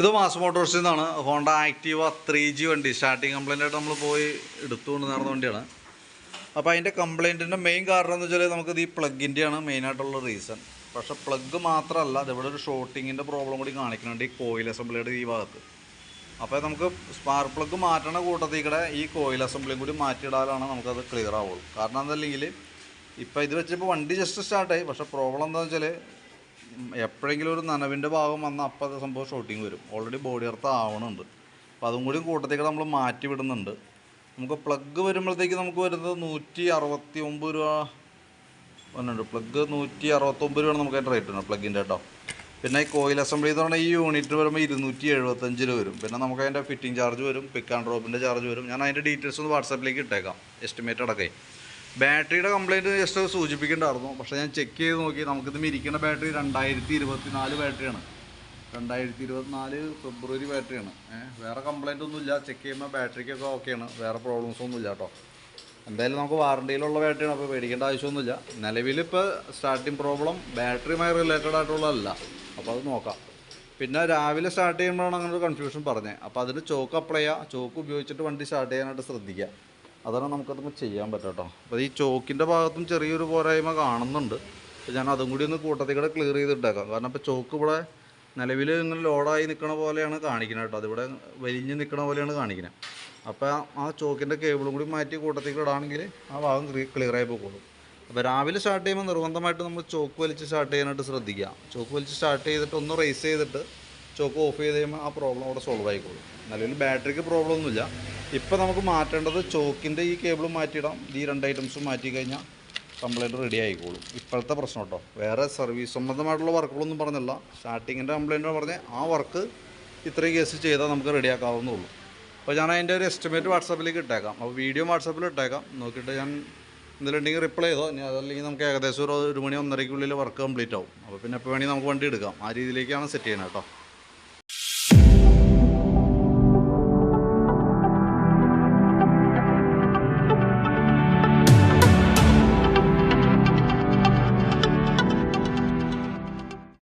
ഇത് മാസ് മോട്ടോഴ്സിൽ നിന്നാണ്. ഹോണ്ട ആക്റ്റീവ ത്രീ ജി വണ്ടി. സ്റ്റാർട്ടിങ് കംപ്ലൈന്റ് ആയിട്ട് നമ്മൾ പോയി എടുത്തുകൊണ്ട് നടന്ന വണ്ടിയാണ്. അപ്പോൾ അതിന്റെ കംപ്ലൈന്റിന്റെ മെയിൻ കാരണം എന്ന് വെച്ചാൽ നമുക്കിത് ഈ പ്ലഗിന്റെയാണ് മെയിനായിട്ടുള്ള റീസൺ പക്ഷെ പ്ലഗ് മാത്രമല്ല അതിവിടെ ഒരു ഷോർട്ടിങ്ങിന്റെ പ്രോബ്ലം കൂടി കാണിക്കുന്നുണ്ട് ഈ കോയിൽ അസംബ്ലിയുടെ ഈ ഭാഗത്ത്. അപ്പോൾ നമുക്ക് സ്പാർക്ക് പ്ലഗ് മാറ്റണ കൂട്ടത്തിൽ കൂടെ ഈ കോയിൽ അസംബ്ലിയും കൂടി മാറ്റിയിടാലാണ് നമുക്കത് ക്ലിയർ ആവുള്ളൂ. കാരണം എന്തല്ലെങ്കിൽ ഇപ്പോൾ ഇത് വെച്ചപ്പോൾ വണ്ടി ജസ്റ്റ് സ്റ്റാർട്ടായി പക്ഷേ പ്രോബ്ലം എന്താണെന്ന് വെച്ചാൽ എപ്പോഴെങ്കിലും ഒരു നനവിന്റെ ഭാഗം വന്ന അപ്പം സംഭവം ഷോട്ടിങ് വരും. ഓൾറെഡി ബോഡി എർത്ത് ആവണുണ്ട്. അപ്പോൾ അതും കൂടി കൂട്ടത്തേക്ക് നമ്മൾ മാറ്റി വിടുന്നുണ്ട്. നമുക്ക് പ്ലഗ് വരുമ്പോഴത്തേക്ക് നമുക്ക് വരുന്നത് നൂറ്റി അറുപത്തി ഒമ്പത് രൂപ വന്നിട്ടുണ്ട്. പ്ലഗ് നൂറ്റി അറുപത്തൊമ്പത് രൂപയാണ് നമുക്ക് അതിന്റെ റേറ്റ് വരുന്നത് പ്ലഗിന്റെ കേട്ടോ. പിന്നെ ഈ കോയിൽ അസംബ്ലി എന്ന് പറഞ്ഞാൽ ഈ യൂണിറ്റ് വരുമ്പോൾ ഇരുന്നൂറ്റി എഴുപത്തഞ്ച് രൂപ വരും. പിന്നെ നമുക്ക് അതിന്റെ ഫിറ്റിംഗ് ചാർജ് വരും പിക്ക് ആൻഡ് ഡ്രോപ്പിന്റെ ചാർജ് വരും. ഞാൻ അതിന്റെ ഡീറ്റെയിൽസ് ഒന്ന് വാട്സാപ്പിലേക്ക് ഇട്ടേക്കാം. എസ്റ്റിമേറ്റ് അടക്കേ. ബാറ്ററിയുടെ കംപ്ലൈന്റ് ജസ്റ്റ് സൂചിപ്പിക്കേണ്ടായിരുന്നു പക്ഷേ ഞാൻ ചെക്ക് ചെയ്ത് നോക്കി നമുക്കിത് ഇരിക്കുന്ന ബാറ്ററി രണ്ടായിരത്തി ഇരുപത്തി നാല് ബാറ്ററിയാണ്. രണ്ടായിരത്തി ഇരുപത്തിനാല് ഫെബ്രുവരി ബാറ്ററിയാണ്. വേറെ കംപ്ലയിന്റ് ഒന്നുമില്ല. ചെക്ക് ചെയ്യുമ്പോൾ ബാറ്ററിക്കൊക്കെ ഓക്കെയാണ് വേറെ പ്രോബ്ലംസ് ഒന്നുമില്ല കേട്ടോ. എന്തായാലും നമുക്ക് വാറണ്ടിയിലുള്ള ബാറ്ററിയാണ്. അപ്പോൾ പേടിക്കേണ്ട ആവശ്യമൊന്നുമില്ല. നിലവിലിപ്പോൾ സ്റ്റാർട്ടിങ് പ്രോബ്ലം ബാറ്ററിയുമായി റിലേറ്റഡ് ആയിട്ടുള്ളതല്ല. അപ്പോൾ അത് നോക്കാം. പിന്നെ രാവിലെ സ്റ്റാർട്ട് ചെയ്യുമ്പോഴാണ് അങ്ങനെ ഒരു കൺഫ്യൂഷൻ പറഞ്ഞത് അപ്പോൾ അതിന് ചോക്ക് അപ്ലൈ ചെയ്യുക ചോക്ക് ഉപയോഗിച്ചിട്ട് വണ്ടി സ്റ്റാർട്ട് ചെയ്യാനായിട്ട് ശ്രദ്ധിക്കുക. അതാണ് നമുക്കത് ചെയ്യാൻ പറ്റുക കേട്ടോ അപ്പോൾ ഈ ചോക്കിന്റെ ഭാഗത്തും ചെറിയൊരു പോരായ്മ കാണുന്നുണ്ട്. അപ്പോൾ ഞാൻ അതും കൂടി ഒന്ന് കൂട്ടത്തിൽ കൂടെ ക്ലിയർ ചെയ്തിട്ടേക്കാം. കാരണം ഇപ്പോൾ ചോക്ക് ഇവിടെ നിലവിൽ ഇങ്ങനെ ലോഡായി നിൽക്കണ പോലെയാണ് കാണിക്കുന്നത് കേട്ടോ. അതിവിടെ വലിഞ്ഞ് നിൽക്കണ പോലെയാണ് കാണിക്കുന്നത് അപ്പോൾ ആ ചോക്കിന്റെ കേബിളും കൂടി മാറ്റി കൂട്ടത്തിൽ ഇടാണെങ്കിൽ ആ ഭാഗം ക്ലിയർ ആയി പോകുള്ളൂ അപ്പോൾ രാവിലെ സ്റ്റാർട്ട് ചെയ്യുമ്പോൾ നിർബന്ധമായിട്ട് നമ്മൾ ചോക്ക് വലിച്ച് സ്റ്റാർട്ട് ചെയ്യാനായിട്ട് ശ്രദ്ധിക്കുക. ചോക്ക് വലിച്ച് സ്റ്റാർട്ട് ചെയ്തിട്ട് ഒന്ന് റേസ് ചെയ്തിട്ട് ചോക്ക് ഓഫ് ചെയ്ത് കഴിയുമ്പോൾ ആ പ്രോബ്ലം അവിടെ സോൾവ് ആയിക്കോളും. നിലവിൽ ബാറ്ററിക്ക് പ്രോബ്ലം ഒന്നുമില്ല. ഇപ്പോൾ നമുക്ക് മാറ്റേണ്ടത് ചോക്കിന്റെ ഈ കേബിൾ മാറ്റിയിടാം. ഈ രണ്ട് ഐറ്റംസും മാറ്റി കഴിഞ്ഞാൽ കംപ്ലൈന്റ് റെഡി ആയിക്കോളും. ഇപ്പോഴത്തെ പ്രശ്നം കേട്ടോ. വേറെ സർവീസ് സംബന്ധമായിട്ടുള്ള വർക്കുകളൊന്നും പറഞ്ഞല്ല. സ്റ്റാർട്ടിങ്ങിന്റെ കംപ്ലൈന്റ് പറഞ്ഞ് ആ വർക്ക് ഇത്രയും കേസ് ചെയ്താൽ നമുക്ക് റെഡിയാക്കാവുന്നുള്ളൂ അപ്പോൾ ഞാൻ അതിന്റെ ഒരു എസ്റ്റിമേറ്റ് വാട്സാപ്പിലേക്ക് ഇട്ടേക്കാം. അപ്പോൾ വീഡിയോ വാട്സാപ്പിൽ ഇട്ടേക്കാം. നോക്കിയിട്ട് ഞാൻ എന്തെങ്കിലും റിപ്ലൈ ചെയ്തോ? ഇനി അതല്ലെങ്കിൽ നമുക്ക് ഏകദേശം ഒരു ഒരു മണി ഒന്നരയ്ക്കുള്ളിൽ വർക്ക് കംപ്ലീറ്റ് ആവും. അപ്പോൾ പിന്നെ എപ്പോൾ വേണമെങ്കിൽ നമുക്ക് വണ്ടി എടുക്കാം. ആ രീതിയിലേക്കാണ് സെറ്റ് ചെയ്യുന്നത് കേട്ടോ.